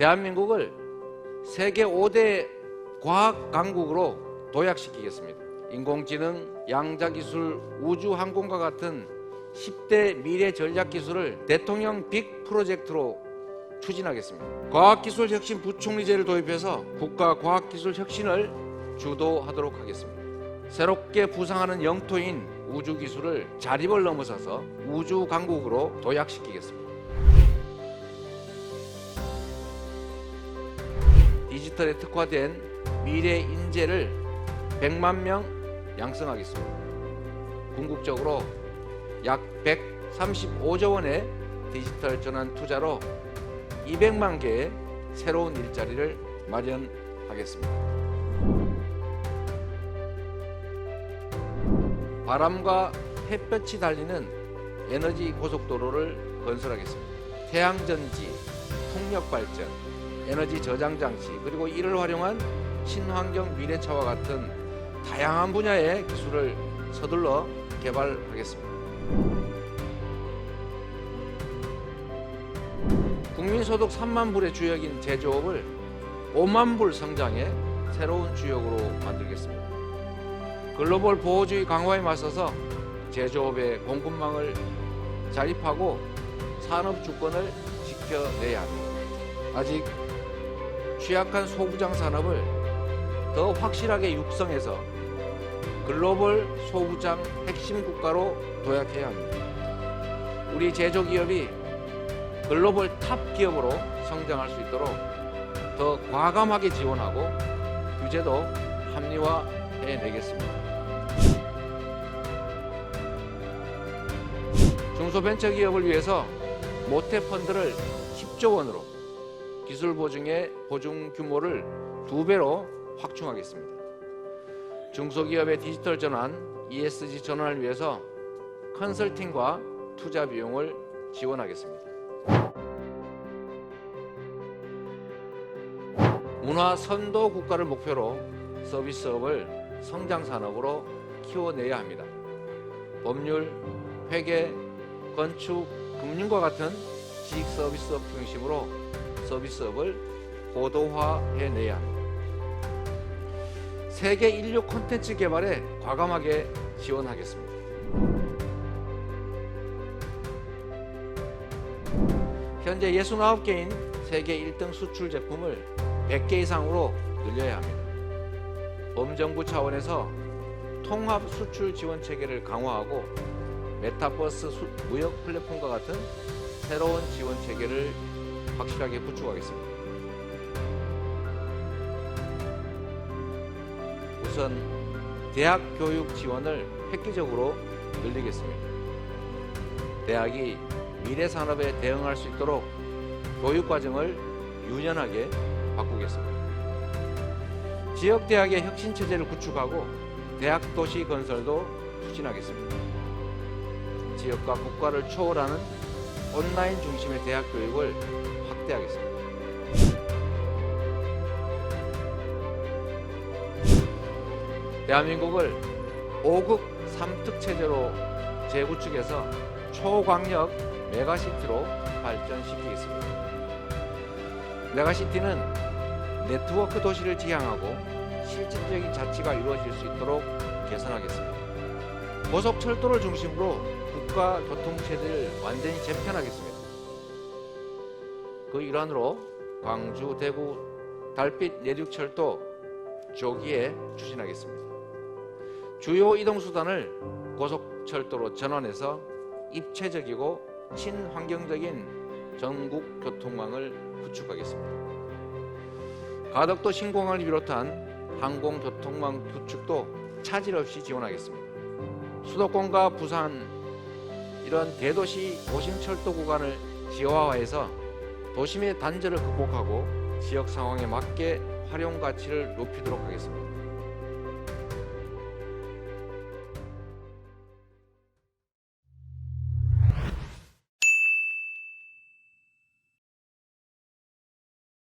대한민국을 세계 5대 과학 강국으로 도약시키겠습니다. 인공지능, 양자기술, 우주항공과 같은 10대 미래 전략 기술을 대통령 빅 프로젝트로 추진하겠습니다. 과학기술혁신 부총리제를 도입해서 국가 과학기술 혁신을 주도하도록 하겠습니다. 새롭게 부상하는 영토인 우주기술을 자립을 넘어서서 우주 강국으로 도약시키겠습니다. 디지털에 특화된 미래 인재를 100만 명 양성하겠습니다. 궁극적으로 약 135조 원의 디지털 전환 투자로 200만 개의 새로운 일자리를 마련하겠습니다. 바람과 햇볕이 달리는 에너지 고속도로를 건설하겠습니다. 태양전지, 풍력 발전, 에너지 저장 장치, 그리고 이를 활용한 친환경 미래차와 같은 다양한 분야의 기술을 서둘러 개발하겠습니다. 국민소득 3만 불의 주역인 제조업을 5만 불 성장해 새로운 주역으로 만들겠습니다. 글로벌 보호주의 강화에 맞서서 제조업의 공급망을 자립하고 산업 주권을 지켜내야 합니다. 아직 취약한 소부장 산업을 더 확실하게 육성해서 글로벌 소부장 핵심 국가로 도약해야 합니다. 우리 제조 기업이 글로벌 탑 기업으로 성장할 수 있도록 더 과감하게 지원하고 규제도 합리화해 내겠습니다. 중소벤처기업을 위해서 모태 펀드를 10조 원으로 기술 보증의 보증 규모를 두 배로 확충하겠습니다. 중소기업의 디지털 전환, ESG 전환을 위해서 컨설팅과 투자 비용을 지원하겠습니다. 문화 선도 국가를 목표로 서비스업을 성장 산업으로 키워내야 합니다. 법률, 회계, 건축, 금융과 같은 지식 서비스업 중심으로 서비스업을 고도화해내야 합니다. 세계 인류 콘텐츠 개발에 과감하게 지원하겠습니다. 현재 69개인 세계 1등 수출 제품을 100개 이상으로 늘려야 합니다. 범정부 차원에서 통합 수출 지원 체계를 강화하고 메타버스 수- 무역 플랫폼과 같은 새로운 지원 체계를 확실하게 구축하겠습니다. 우선 대학 교육 지원을 획기적으로 늘리겠습니다. 대학이 미래 산업에 대응할 수 있도록 교육 과정을 유연하게 바꾸겠습니다. 지역 대학의 혁신 체제를 구축하고 대학 도시 건설도 추진하겠습니다. 지역과 국가를 초월하는 온라인 중심의 대학 교육을 확대하겠습니다. 대한민국을 5급 3특 체제로 재구축해서 초광역 메가시티로 발전시키겠습니다. 메가시티는 네트워크 도시를 지향하고 실질적인 자치가 이루어질 수 있도록 개선하겠습니다. 고속철도를 중심으로 국가 교통체제를 완전히 재편하겠습니다. 그 일환으로 광주, 대구, 달빛 내륙철도 조기에 추진하겠습니다. 주요 이동수단을 고속철도로 전환해서 입체적이고 친환경적인 전국 교통망을 구축하겠습니다. 가덕도 신공항을 비롯한 항공교통망 구축도 차질 없이 지원하겠습니다. 수도권과 부산 이런 대도시 오심철도 구간을 지하화해서 도심의 단절을 극복하고 지역 상황에 맞게 활용 가치를 높이도록 하겠습니다.